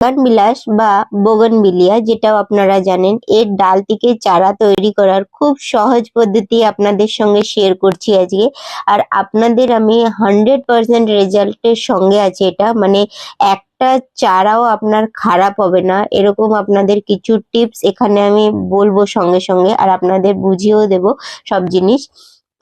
বিলাস বা বোগনবিলিয়া যেটাও আপনারা জানেন, এর ডাল থেকে চারা তৈরি করার খুব সহজ পদ্ধতি আপনাদের সঙ্গে শেয়ার করছি আজকে। আর আপনাদের আমি হান্ড্রেড পার্সেন্ট রেজাল্টের সঙ্গে আছে এটা মানে একটা চারাও আপনার খারাপ হবে না। এরকম আপনাদের কিছু টিপস এখানে আমি বলব সঙ্গে সঙ্গে, আর আপনাদের বুঝিয়েও দেব সব জিনিস।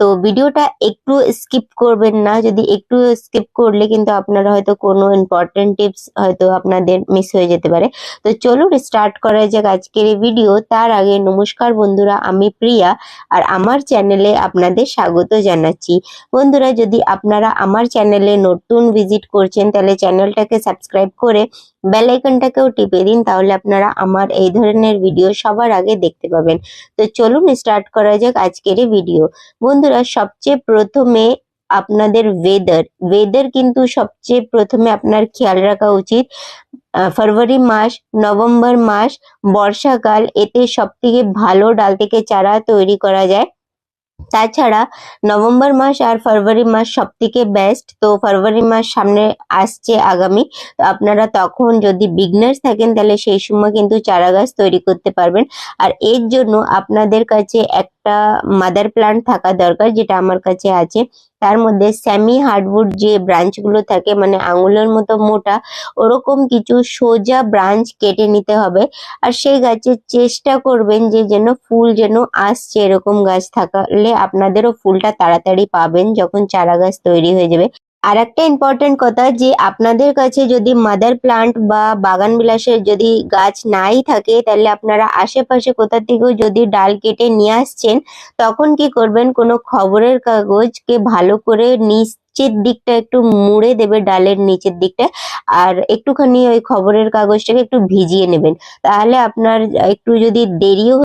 তো ভিডিওটা একটু স্কিপ করবেন না। যদি একটু স্কিপ করলে কিন্তু আপনারা হয়তো কোনো ইম্পর্টেন্ট টিপস হয়তো আপনাদের মিস হয়ে যেতে পারে। তো চলুন স্টার্ট করা যাক আজকের এই ভিডিও তার আগে নমস্কার বন্ধুরা, আমি প্রিয়া আর আমার চ্যানেলে আপনাদের স্বাগত জানাচ্ছি। বন্ধুরা, যদি আপনারা আমার চ্যানেলে নতুন ভিজিট করছেন, তাহলে চ্যানেলটাকে সাবস্ক্রাইব করে বেল আইকনটাকেও টিপে দিন, তাহলে আপনারা আমার এই ধরনের ভিডিও সবার আগে দেখতে পাবেন। তো চলুন স্টার্ট করা যাক আজকের ভিডিও বন্ধুরা, সবচেয়ে প্রথমে আপনাদের ওয়েদার ওয়েদার কিন্তু সবচেয়ে প্রথমে আপনার খেয়াল রাখা উচিত। ফেব্রুয়ারি মাস, নভেম্বর মাস, বর্ষাকাল, এতে সব থেকে ভালো ডাল থেকে চারা তৈরি করা যায়। তাছাড়া নভেম্বর মাস আর ফেব্রুয়ারি মাস সব থেকে বেস্ট তো ফেব্রুয়ারি মাস সামনে আসছে আগামী। তো আপনারা তখন যদি বিগনার্স থাকেন, তাহলে সেই সময় কিন্তু চারা গাছ তৈরি করতে পারবেন। আর এর জন্য আপনাদের কাছে একটা মাদার প্লান্ট থাকা দরকার যেটা আমার কাছে আছে। তার মধ্যে স্যামি হার্ডউড যে ব্রাঞ্চগুলো থাকে মানে আঙুলের মতো মোটা, ওরকম কিছু সোজা ব্রাঞ্চ কেটে নিতে হবে। আর সেই গাছের চেষ্টা করবেন যে যেন ফুল যেন আসছে এরকম গাছ থাকলে আপনাদেরও ফুলটা তাড়াতাড়ি পাবেন যখন চারা গাছ তৈরি হয়ে যাবে। আর একটা ইম্পর্টেন্ট কথা যে আপনাদের কাছে যদি মাদার প্লান্ট বা বাগান বিলাসের যদি গাছ নাই থাকে, তাহলে আপনারা আশেপাশে কোথা থেকেও যদি ডাল কেটে নিয়ে আসছেন, তখন কি করবেন? কোনো খবরের কাগজকে ভালো করে নিচের দিকটা একটু মুড়ে দেবে ডালের নিচের দিকটা, আর একটুখানি ওই খবরের কাগজটাকে একটু ভিজিয়ে নেবেন। তাহলে আপনার একটু যদি দেরিও